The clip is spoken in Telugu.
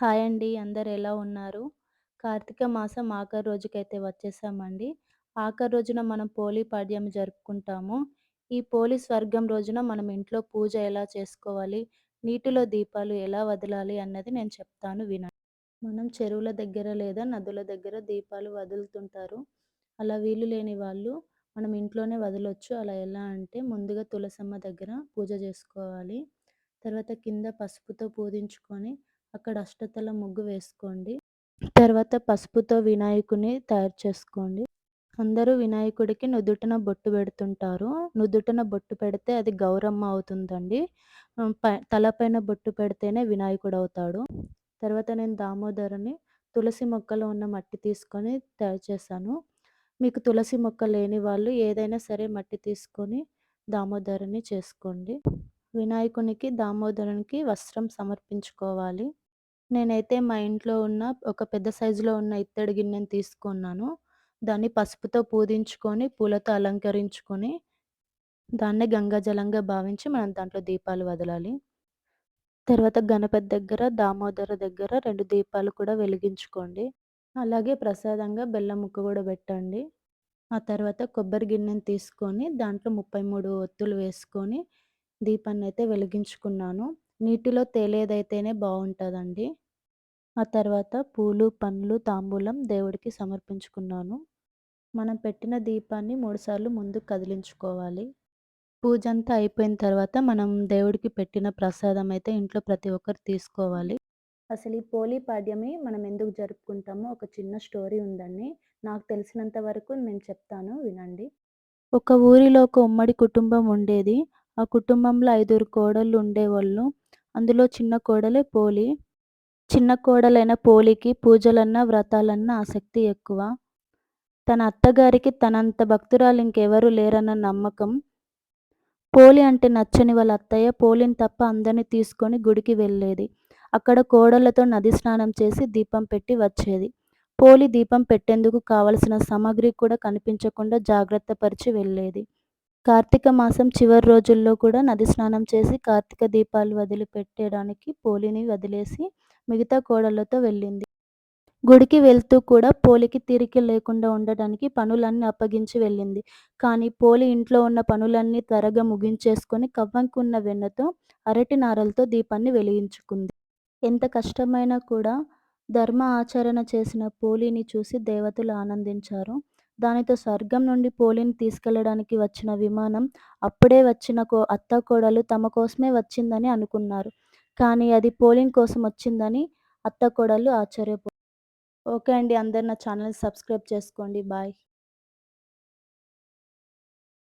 హాయ్ అండి. అందరు ఎలా ఉన్నారు? కార్తీక మాసం ఆఖరి రోజుకైతే వచ్చేసామండి. ఆఖరి రోజున మనం పోలీ పాడ్యం జరుపుకుంటాము. ఈ పోలీ స్వర్గం రోజున మనం ఇంట్లో పూజ ఎలా చేసుకోవాలి, నీటిలో దీపాలు ఎలా వదలాలి అన్నది నేను చెప్తాను వినండి. మనం చెరువుల దగ్గర లేదా నదుల దగ్గర దీపాలు వదులుతుంటారు. అలా వీలు లేని వాళ్ళు మనం ఇంట్లోనే వదలొచ్చు. అలా ఎలా అంటే ముందుగా తులసమ్మ దగ్గర పూజ చేసుకోవాలి. తర్వాత కింద పసుపుతో పూజించుకొని అక్కడ అష్టతల ముగ్గు వేసుకోండి. తర్వాత పసుపుతో వినాయకుని తయారు చేసుకోండి. అందరూ వినాయకుడికి నుదుటన బొట్టు పెడుతుంటారు. నుదుటన బొట్టు పెడితే అది గౌరమ్మ అవుతుందండి. ప తలపైన బొట్టు పెడితేనే వినాయకుడు అవుతాడు. తర్వాత నేను దామోదరుని తులసి మొక్కలో ఉన్న మట్టి తీసుకొని తయారు చేశాను. మీకు తులసి మొక్క లేని వాళ్ళు ఏదైనా సరే మట్టి తీసుకొని దామోదరుని చేసుకోండి. వినాయకునికి, దామోదరునికి వస్త్రం సమర్పించుకోవాలి. నేనైతే మా ఇంట్లో ఉన్న ఒక పెద్ద సైజులో ఉన్న ఇత్తడి గిన్నెను తీసుకున్నాను. దాన్ని పసుపుతో పూజించుకొని, పూలతో అలంకరించుకొని, దాన్నే గంగాజలంగా భావించి మనం దాంట్లో దీపాలు వదలాలి. తర్వాత గణపతి దగ్గర, దామోదర దగ్గర రెండు దీపాలు కూడా వెలిగించుకోండి. అలాగే ప్రసాదంగా బెల్లం ముక్క కూడా పెట్టండి. ఆ తర్వాత కొబ్బరి గిన్నెను తీసుకొని దాంట్లో 33 ఒత్తులు వేసుకొని దీపాన్ని అయితే వెలిగించుకున్నాను. నీటిలో తేలేదైతేనే బాగుంటుందండి ఆ తర్వాత పూలు, పండ్లు, తాంబూలం దేవుడికి సమర్పించుకున్నాను. మనం పెట్టిన దీపాన్ని మూడుసార్లు ముందుకు కదిలించుకోవాలి. పూజంతా అయిపోయిన తర్వాత మనం దేవుడికి పెట్టిన ప్రసాదం అయితే ఇంట్లో ప్రతి ఒక్కరు తీసుకోవాలి. అసలు ఈ పోలీ పాడ్యమి మనం ఎందుకు జరుపుకుంటామో ఒక చిన్న స్టోరీ ఉందండి. నాకు తెలిసినంత వరకు నేను చెప్తాను వినండి. ఒక ఊరిలో ఒక ఉమ్మడి కుటుంబం ఉండేది. ఆ కుటుంబంలో ఐదుగురు కోడళ్ళు ఉండేవాళ్ళు. అందులో చిన్న కోడలే పోలి. చిన్న కోడలైన పోలికి పూజలన్నా, వ్రతాలన్నా ఆసక్తి ఎక్కువ. తన అత్తగారికి తనంత భక్తురాలు ఇంకెవరూ లేరన్న నమ్మకం. పోలి అంటే నచ్చని వాళ్ళ అత్తయ్య పోలిని తప్ప అందరిని తీసుకొని గుడికి వెళ్ళేది. అక్కడ కోడళ్ళతో నది స్నానం చేసి దీపం పెట్టి వచ్చేది. పోలి దీపం పెట్టేందుకు కావలసిన సామాగ్రి కూడా కనిపించకుండా జాగ్రత్త పరిచి వెళ్ళేది. కార్తీక మాసం చివరి రోజుల్లో కూడా నది స్నానం చేసి కార్తీక దీపాలు వదిలిపెట్టడానికి పోలిని వదిలేసి మిగతా కోడళ్ళతో వెళ్ళింది. గుడికి వెళ్తూ కూడా పోలికి తీరిక లేకుండా ఉండడానికి పనులన్నీ అప్పగించి వెళ్ళింది. కానీ పోలి ఇంట్లో ఉన్న పనులన్నీ త్వరగా ముగించేసుకొని కవ్వంకున్న వెన్నతో, అరటి నారలతో దీపాన్ని వెలిగించుకుంది. ఎంత కష్టమైనా కూడా ధర్మ ఆచరణ చేసిన పోలిని చూసి దేవతలు ఆనందించారు. దానితో స్వర్గం నుండి పోలిని తీసుకెళ్ళడానికి వచ్చిన విమానం అప్పుడే వచ్చిన కో అత్త కోడలు తమ కోసమే వచ్చిందని అనుకున్నారు. కానీ అది పోలిన్ కోసం వచ్చిందని అత్త కోడలు ఆశ్చర్యపో ఓకే అండి. అందరు నా ఛానల్ సబ్స్క్రైబ్ చేసుకోండి. బాయ్.